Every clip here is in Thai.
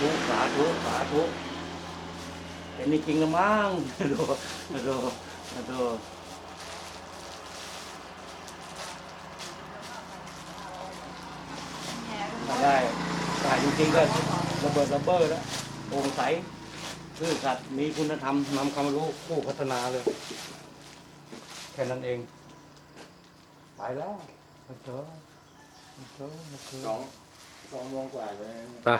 ธุสาธุสาธุเป็นนี่จริงละมั้งดูดูดูถ้าได้ได้จริงๆก็ระเบิดระเบ้อแล้วโปร่งใสซื่อสัตย์มีคุณธรรมนำความรู้ผู้พัฒนาเลย แค่นั้นเอง ไปแล้วมาเจอมาเจอมาเจอ สองสองโมงกว่าเลยอะ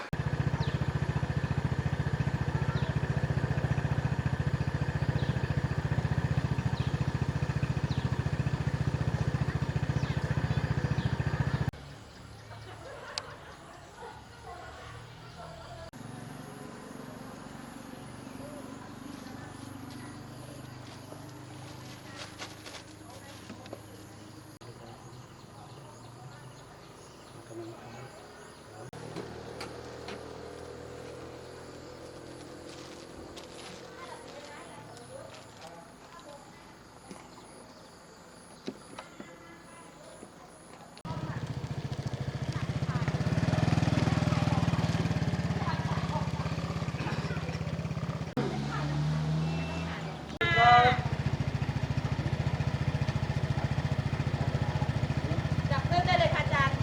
จับเริ่มได้เลยค่ะอาจารย์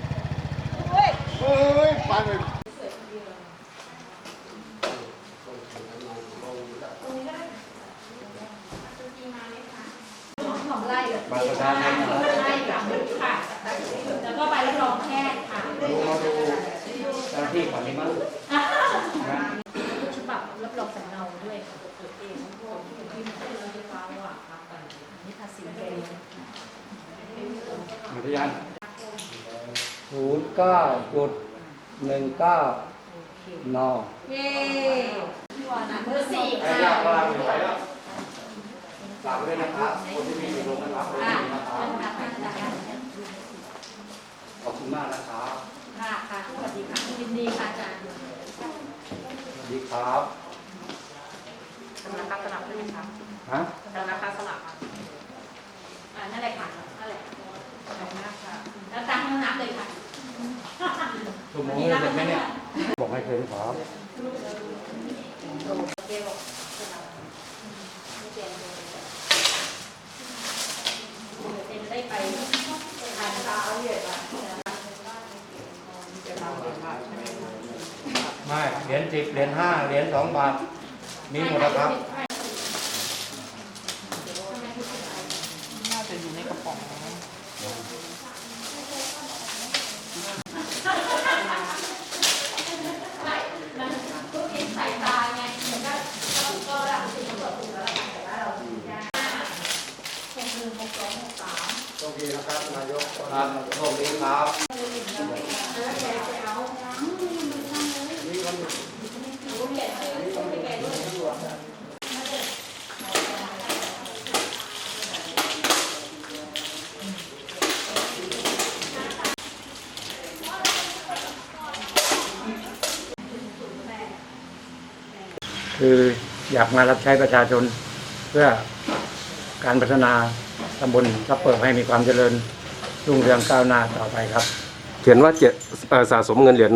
เฮ้ย เฮ้ ยปันเลยของไล่เหรอบัตรประชาชนเหรอไล่ค่ะค่ะ แล้วก็ใบรับรองแพทย์ค่ะดูมาดูเจ้าหน้าที่ก่อนดีมั้งนะฉบับรับรองสำเนาด้วยค่ะตัวเองพวกที่ไม่ได้รับฟ้าว่าครับนี่ภาษีเองมัธยันศูนย์เก้าจุด หนึ่งเก้านเย้เบอร์สี่ไอ้ค่ะยากกำลังไหวแล้วฝากด้วยนะครับคนที่มีอยู่โรงนะครับอ่าขอบคุณมากนะครับค่ะค่ะสวัสดีค่ะยินดีค่ะอาจารย์สวัสดีครับราคาสลับด้วยค่ะฮะ ราคาสลับอ่านั่นแหละค่ะนั่นแหละขอบคุณมากค่ะแล้วตั้งห้องน้ำเลยค่ะ ชั่วโมงนึงเสร็จไหมเนี่ย บอกให้เคยครับเดี๋ยวเป็นได้ไปทานข้าวเยอะป่ะไม่ เหรียญสิบเหรียญห้าเหรียญสองบาท มีหมดแล้วครับ น่าจะอยู่ในกระป๋อง มันทุกทีสายตาไงมันก็ก็ก็เราถึงเราถูกแล้วแต่ว่าเรายากหกหนึ่งหกสองหกสาม โชคดีนะ ครับนายกครับโชคดีครับ คืออยากมารับใช้ประชาชน เพื่อการพัฒนาตำบลทับเปิดให้มีความเจริญ รุ่งเรืองก้าวหน้าต่อไปครับเขียนว่าเจ็ดเอ่อสะสมเงินเหรียญ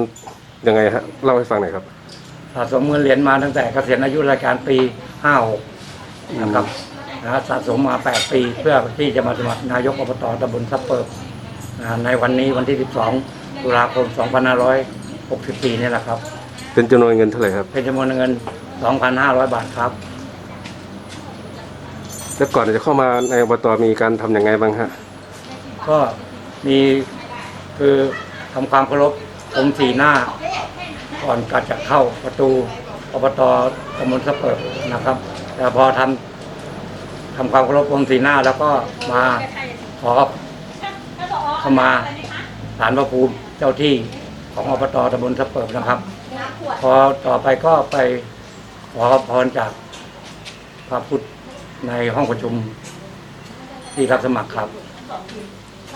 ยังไงฮะเล่าให้ฟังหน่อยครับ สะสมเงินเหรียญมาตั้งแต่เกษียณอายุราชการปี 56 นะครับนะสะสมมา 8 ปี เพื่อที่จะมาสมัครนายกอบตตำบลทับเปิบนะในวันนี้วันที่ 12 ตุลาคม 2564 นี่แหละครับ เป็นจำนวนเงินเท่าไหร่ครับ เป็นจำนวนเงิน 2,500 บาทครับ แล้วก่อนจะเข้ามาในอบตมีการทำยังไงบ้างฮะ ก็มีคือทำความเคารพองค์สีหน้า ก่อนการจะเข้าประตูอบตตำบลสะเปิดนะครับ แต่พอทำทำความเคารพองค์สีหน้าแล้วก็มาขอเข้ามาศาลพระภูมิเจ้าที่ของอบตตำบลสะเปิดนะครับ พอต่อไปก็ไปขอพรจากพระพุทธในห้องประชุมที่รับสมัครครับ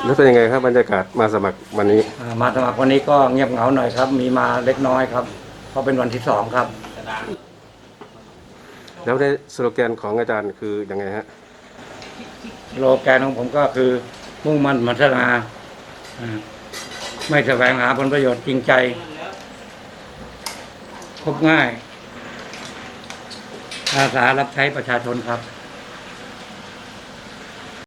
แล้วเป็นยังไงครับบรรยากาศมาสมัครวันนี้ อ่ามาสมัครวันนี้ก็เงียบเหงาหน่อยครับ มีมาเล็กน้อยครับเพราะเป็นวันที่สองครับ แล้วในสโลแกนของอาจารย์คือยังไงฮะโลแกนของผมก็คือมุ่งมั่นพัฒนาอ่าไม่แสวงหาผลประโยชน์จริงใจ พบง่าย อาสารับใช้ประชาชนครับ